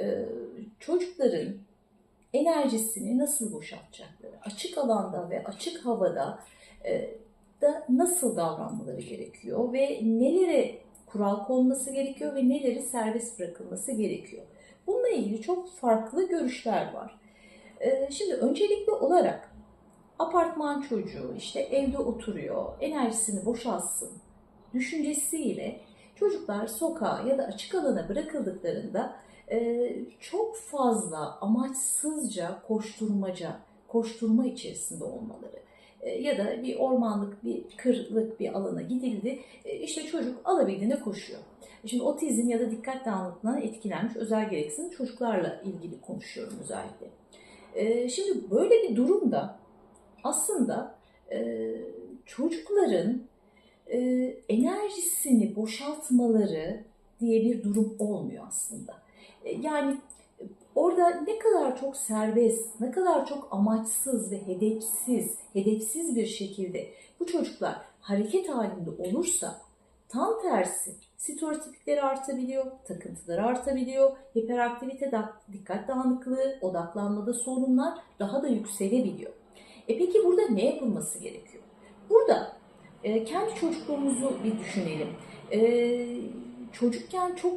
Ee, çocukların enerjisini nasıl boşaltacakları, açık alanda ve açık havada e, da nasıl davranmaları gerekiyor ve nelere kural konması gerekiyor ve neleri serbest bırakılması gerekiyor. Bununla ilgili çok farklı görüşler var. Ee, şimdi öncelikli olarak apartman çocuğu işte evde oturuyor, enerjisini boşaltsın düşüncesiyle çocuklar sokağa ya da açık alana bırakıldıklarında e, çok fazla amaçsızca koşturmaca, koşturma içerisinde olmaları E, ya da bir ormanlık, bir kırlık bir alana gidildi, e, işte çocuk alabildiğine koşuyor. Şimdi otizm ya da dikkat dağınıklığından etkilenmiş özel gereksinim çocuklarla ilgili konuşuyorum özellikle. Şimdi böyle bir durumda aslında e, çocukların e, enerjisini boşaltmaları diye bir durum olmuyor aslında. E, yani orada ne kadar çok serbest, ne kadar çok amaçsız ve hedefsiz, hedefsiz bir şekilde bu çocuklar hareket halinde olursa tam tersi stereotipleri artabiliyor, takıntıları artabiliyor, hiperaktivite, dikkat dağınıklığı, odaklanmada sorunlar daha da yükselebiliyor. E peki burada ne yapılması gerekiyor? Burada e, kendi çocukluğumuzu bir düşünelim. E, çocukken çok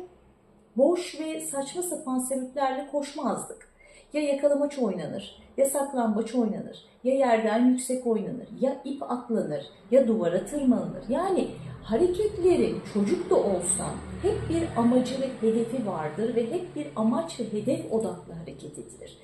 boş ve saçma sapan sebeplerle koşmazdık. Ya yakalamaç oynanır, ya saklambaç oynanır, ya yerden yüksek oynanır, ya ip atlanır, ya duvara tırmanılır. Yani hareketlerin çocuk da olsan hep bir amacı ve hedefi vardır ve hep bir amaç ve hedef odaklı hareket edilir.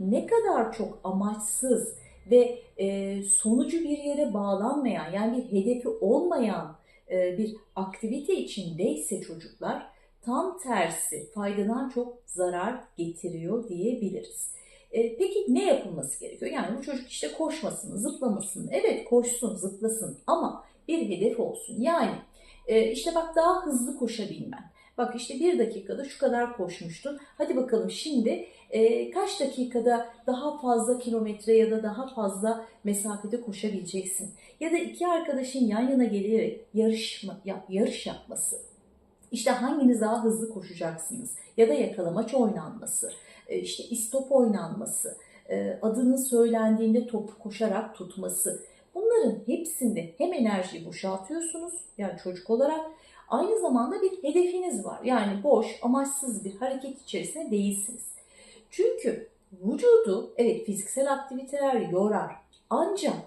Ne kadar çok amaçsız ve e, sonucu bir yere bağlanmayan yani bir hedefi olmayan e, bir aktivite içindeyse çocuklar tam tersi faydadan çok zarar getiriyor diyebiliriz. E, peki ne yapılması gerekiyor? Yani bu çocuk işte koşmasın, zıplamasın. Evet koşsun, zıplasın ama bir hedef olsun. Yani e, işte bak daha hızlı koşabilmen. Bak işte bir dakikada şu kadar koşmuştun. Hadi bakalım şimdi e, kaç dakikada daha fazla kilometre ya da daha fazla mesafede koşabileceksin. Ya da iki arkadaşın yan yana gelerek yarışma, yap, yarış yapması. İşte hanginiz daha hızlı koşacaksınız ya da yakalamaç oynanması, e, işte istop oynanması, e, adının söylendiğinde topu koşarak tutması. Bunların hepsinde hem enerjiyi boşaltıyorsunuz yani çocuk olarak aynı zamanda bir hedefiniz var. Yani boş, amaçsız bir hareket içerisinde değilsiniz. Çünkü vücudu evet fiziksel aktiviteler yorar ancak